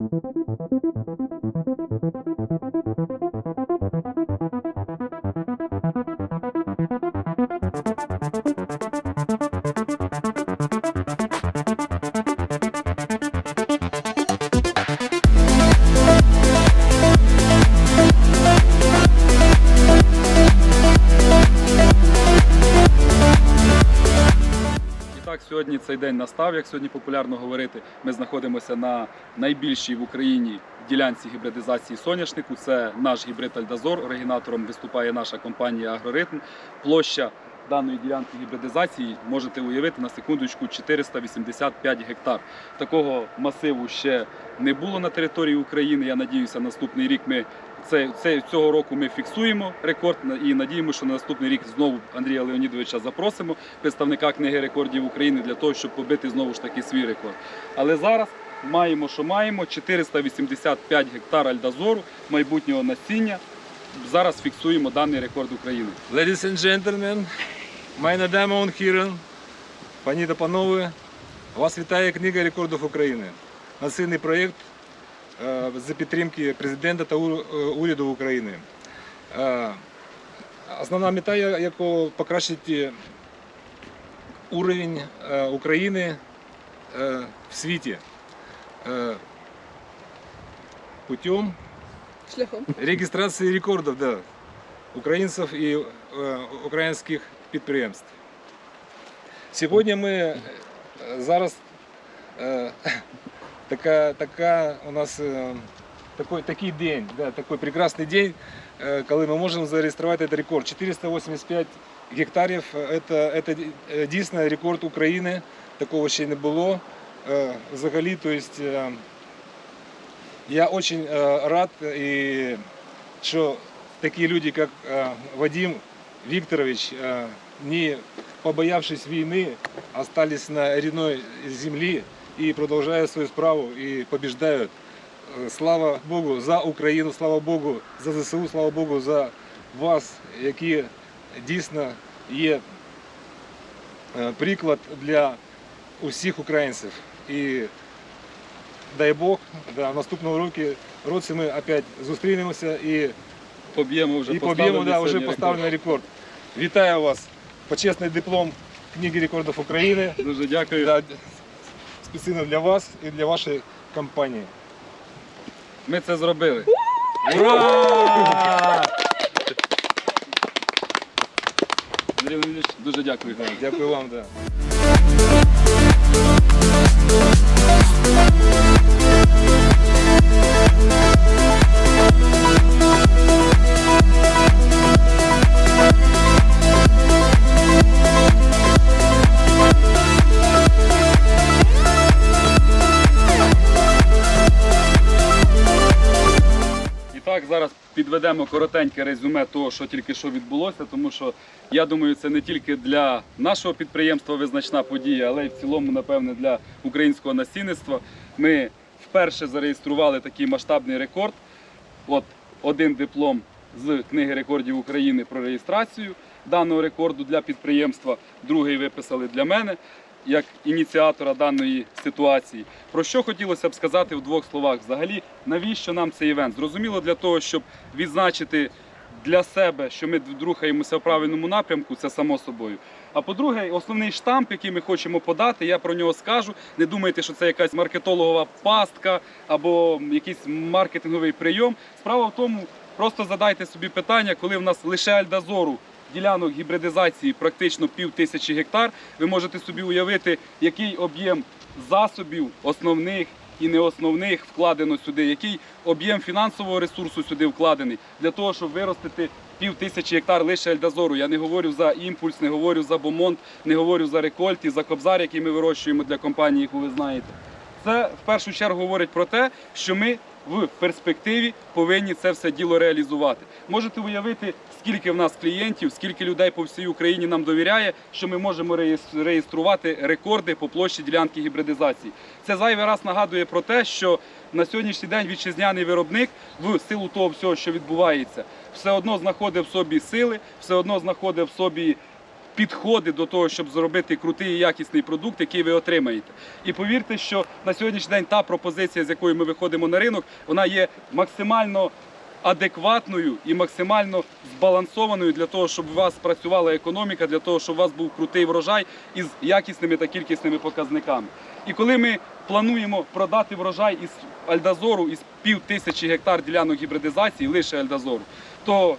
І так, сьогодні цей день настав, як сьогодні популярно говорити. Ми знаходимося на найбільшій в Україні ділянці гібридизації соняшнику. Це наш гібрид Альдазор. Оригінатором виступає наша компанія Агроритм. Площа даної ділянки гібридизації можете уявити на секундочку 485 гектар. Такого масиву ще не було на території України. Я надіюся, наступний рік ми це, це цього року ми фіксуємо рекорд і надіємося, що на наступний рік знову Андрія Леонідовича запросимо, представника книги рекордів України, для того, щоб побити знову ж таки свій рекорд. Але зараз маємо, що маємо 485 гектар альдазору майбутнього насіння. Зараз фіксуємо даний рекорд України. Ladies and gentlemen, Damen und Herren, пані та панове, вас вітає книга рекордів України. Насильний проєкт е, за підтримки президента та е, уряду України. Е, Основна мета якого покращити уровень України в світі путем Шляхом. Регистрации рекордов, да, украинцев и э, украинских підприємств. Сьогодні ми е, зараз е, така, така у нас е, такой, такий день, да, такий прекрасний день, е, коли ми можемо зареєструвати цей рекорд. 485 гектарів це, це дійсно рекорд України, такого ще не було. Взагалі, то есть, я э, рад, и что такие люди, э, Вадим Викторович, э, не побоявшись войны, остались на рідной землі и продолжают свою справу и побеждают. Э, Слава Богу за Україну, слава Богу за ЗСУ, слава Богу за вас, які дійсно є е, приклад для усіх українців. І дай Бог, да, в наступному році, році ми опять зустрінемося і, Поб'ємо вже і поб'ємо да, вже поставлений рекорд. Вітаю вас! Почесний диплом книги рекордів України. Дуже дякую. Да, спеціально для вас і для вашої компанії. Ми це зробили. Ура! Андрій Леонідович, дуже дякую. Дякую вам. Да. Підведемо коротеньке резюме того, що тільки що відбулося, тому що я думаю, це не тільки для нашого підприємства визначна подія, але й в цілому, напевне, для українського насінництва. Ми вперше зареєстрували такий масштабний рекорд. От один диплом з книги рекордів України про реєстрацію даного рекорду для підприємства, другий виписали для мене як ініціатора даної ситуації. Про що хотілося б сказати в двох словах? Взагалі, навіщо нам цей івент? Зрозуміло, для того, щоб відзначити для себе, що ми рухаємося в правильному напрямку, це само собою. А по-друге, основний штамп, який ми хочемо подати, я про нього скажу. Не думайте, що це якась маркетологова пастка або якийсь маркетинговий прийом. Справа в тому, просто задайте собі питання, коли в нас лише Альдазору ділянок гібридизації практично пів тисячі гектар, ви можете собі уявити, який об'єм засобів основних і неосновних вкладено сюди, який об'єм фінансового ресурсу сюди вкладений для того, щоб виростити пів тисячі гектар лише ельдазору. Я не говорю за імпульс, не говорю за бомонд, не говорю за рекольт і за кобзар, який ми вирощуємо для компанії, яку ви знаєте. Це в першу чергу говорить про те, що ми в перспективі повинні це все діло реалізувати. Можете уявити, скільки в нас клієнтів, скільки людей по всій Україні нам довіряє, що ми можемо реєс- реєструвати рекорди по площі ділянки гібридизації. Це зайвий раз нагадує про те, що на сьогоднішній день вітчизняний виробник в силу того всього, що відбувається, все одно знаходить в собі сили, все одно знаходить в собі підходи до того, щоб зробити крутий і якісний продукт, який ви отримаєте. І повірте, що на сьогоднішній день та пропозиція, з якою ми виходимо на ринок, вона є максимально адекватною і максимально збалансованою для того, щоб у вас працювала економіка, для того, щоб у вас був крутий врожай із якісними та кількісними показниками. І коли ми плануємо продати врожай із Альдазору із пів тисячі гектар ділянок гібридизації, лише Альдазору, то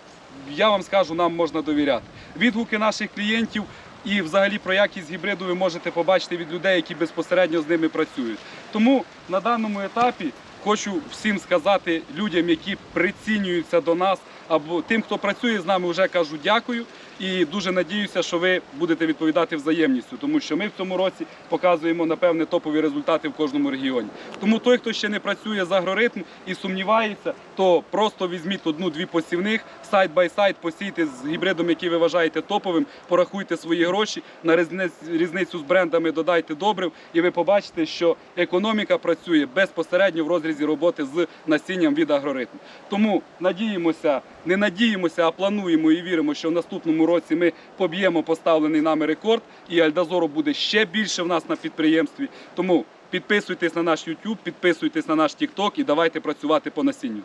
я вам скажу, нам можна довіряти. Відгуки наших клієнтів і взагалі про якість гібриду ви можете побачити від людей, які безпосередньо з ними працюють. Тому на даному етапі хочу всім сказати людям, які прицінюються до нас, або тим, хто працює з нами, вже кажу дякую. І дуже надіюся, що ви будете відповідати взаємністю, тому що ми в цьому році показуємо напевне топові результати в кожному регіоні. Тому той, хто ще не працює з агроритм і сумнівається, то просто візьміть одну-дві посівних, сайт бай сайт, посійте з гібридом, який ви вважаєте топовим, порахуйте свої гроші, на різницю з брендами додайте добрив, і ви побачите, що економіка працює безпосередньо в розрізі роботи з насінням від агроритм. Тому надіємося, не надіємося, а плануємо і віримо, що в наступному році ми поб'ємо поставлений нами рекорд, і Альдазору буде ще більше в нас на підприємстві. Тому підписуйтесь на наш YouTube, підписуйтесь на наш TikTok і давайте працювати по насінню.